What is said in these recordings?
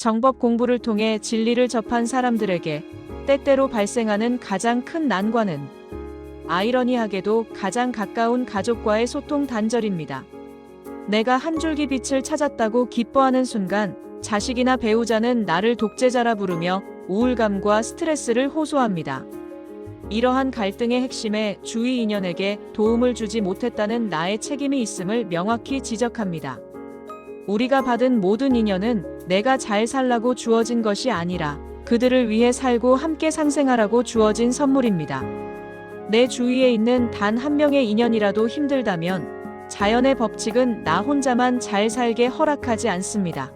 정법 공부를 통해 진리를 접한 사람들에게 때때로 발생하는 가장 큰 난관은 아이러니하게도 가장 가까운 가족과의 소통 단절입니다. 내가 한 줄기 빛을 찾았다고 기뻐하는 순간 자식이나 배우자는 나를 독재자라 부르며 우울감과 스트레스를 호소합니다. 이러한 갈등의 핵심에 주위 인연에게 도움을 주지 못했다는 나의 책임이 있음을 명확히 지적합니다. 우리가 받은 모든 인연은 내가 잘 살라고 주어진 것이 아니라 그들을 위해 살고 함께 상생하라고 주어진 선물입니다. 내 주위에 있는 단 한 명의 인연이라도 힘들다면 자연의 법칙은 나 혼자만 잘 살게 허락하지 않습니다.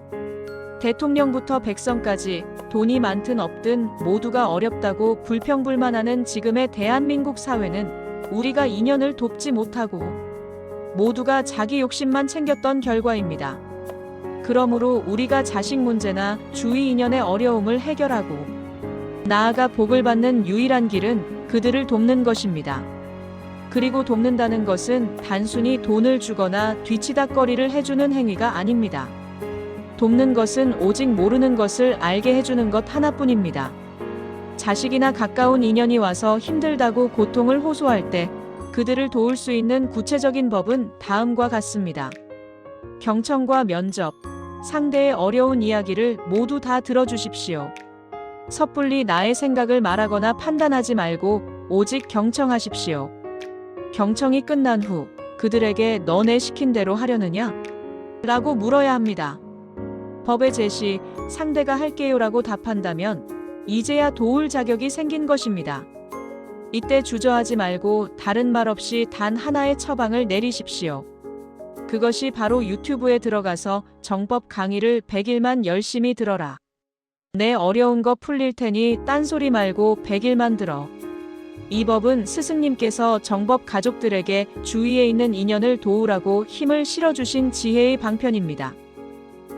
대통령부터 백성까지 돈이 많든 없든 모두가 어렵다고 불평불만하는 지금의 대한민국 사회는 우리가 인연을 돕지 못하고 모두가 자기 욕심만 챙겼던 결과입니다. 그러므로 우리가 자식 문제나 주위 인연의 어려움을 해결하고 나아가 복을 받는 유일한 길은 그들을 돕는 것입니다. 그리고 돕는다는 것은 단순히 돈을 주거나 뒤치다거리를 해주는 행위가 아닙니다. 돕는 것은 오직 모르는 것을 알게 해주는 것 하나뿐입니다. 자식이나 가까운 인연이 와서 힘들다고 고통을 호소할 때 그들을 도울 수 있는 구체적인 법은 다음과 같습니다. 경청과 면접, 상대의 어려운 이야기를 모두 다 들어주십시오. 섣불리 나의 생각을 말하거나 판단하지 말고 오직 경청하십시오. 경청이 끝난 후 그들에게 너네 시킨 대로 하려느냐? 라고 물어야 합니다. 법의 제시, 상대가 할게요 라고 답한다면 이제야 도울 자격이 생긴 것입니다. 이때 주저하지 말고 다른 말 없이 단 하나의 처방을 내리십시오. 그것이 바로 유튜브에 들어가서 정법 강의를 100일만 열심히 들어라. 내 어려운 거 풀릴 테니 딴소리 말고 100일만 들어. 이 법은 스승님께서 정법 가족들에게 주위에 있는 인연을 도우라고 힘을 실어주신 지혜의 방편입니다.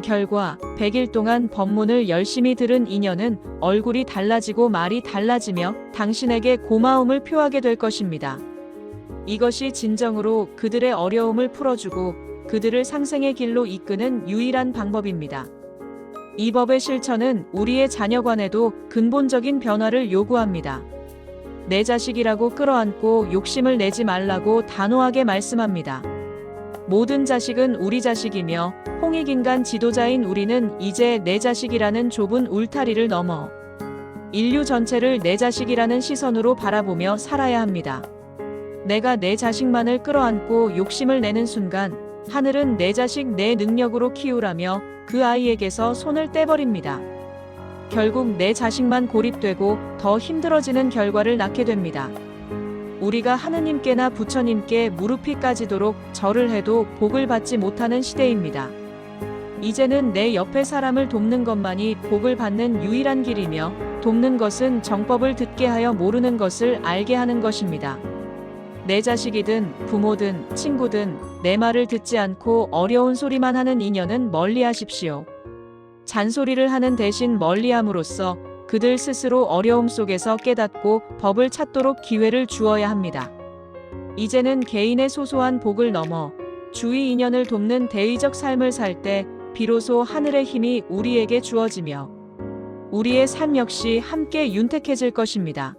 결과 100일 동안 법문을 열심히 들은 인연은 얼굴이 달라지고 말이 달라지며 당신에게 고마움을 표하게 될 것입니다. 이것이 진정으로 그들의 어려움을 풀어주고 그들을 상생의 길로 이끄는 유일한 방법입니다. 이 법의 실천은 우리의 자녀관에도 근본적인 변화를 요구합니다. 내 자식이라고 끌어안고 욕심을 내지 말라고 단호하게 말씀합니다. 모든 자식은 우리 자식이며 홍익인간 지도자인 우리는 이제 내 자식이라는 좁은 울타리를 넘어 인류 전체를 내 자식이라는 시선으로 바라보며 살아야 합니다. 내가 내 자식만을 끌어안고 욕심을 내는 순간 하늘은 내 자식 내 능력으로 키우라며 그 아이에게서 손을 떼버립니다. 결국 내 자식만 고립되고 더 힘들어지는 결과를 낳게 됩니다. 우리가 하느님께나 부처님께 무릎이 까지도록 절을 해도 복을 받지 못하는 시대입니다. 이제는 내 옆에 사람을 돕는 것만이 복을 받는 유일한 길이며 돕는 것은 정법을 듣게 하여 모르는 것을 알게 하는 것입니다. 내 자식이든 부모든 친구든 내 말을 듣지 않고 어려운 소리만 하는 인연은 멀리 하십시오. 잔소리를 하는 대신 멀리 함으로써 그들 스스로 어려움 속에서 깨닫고 법을 찾도록 기회를 주어야 합니다. 이제는 개인의 소소한 복을 넘어 주위 인연을 돕는 대의적 삶을 살 때 비로소 하늘의 힘이 우리에게 주어지며 우리의 삶 역시 함께 윤택해질 것입니다.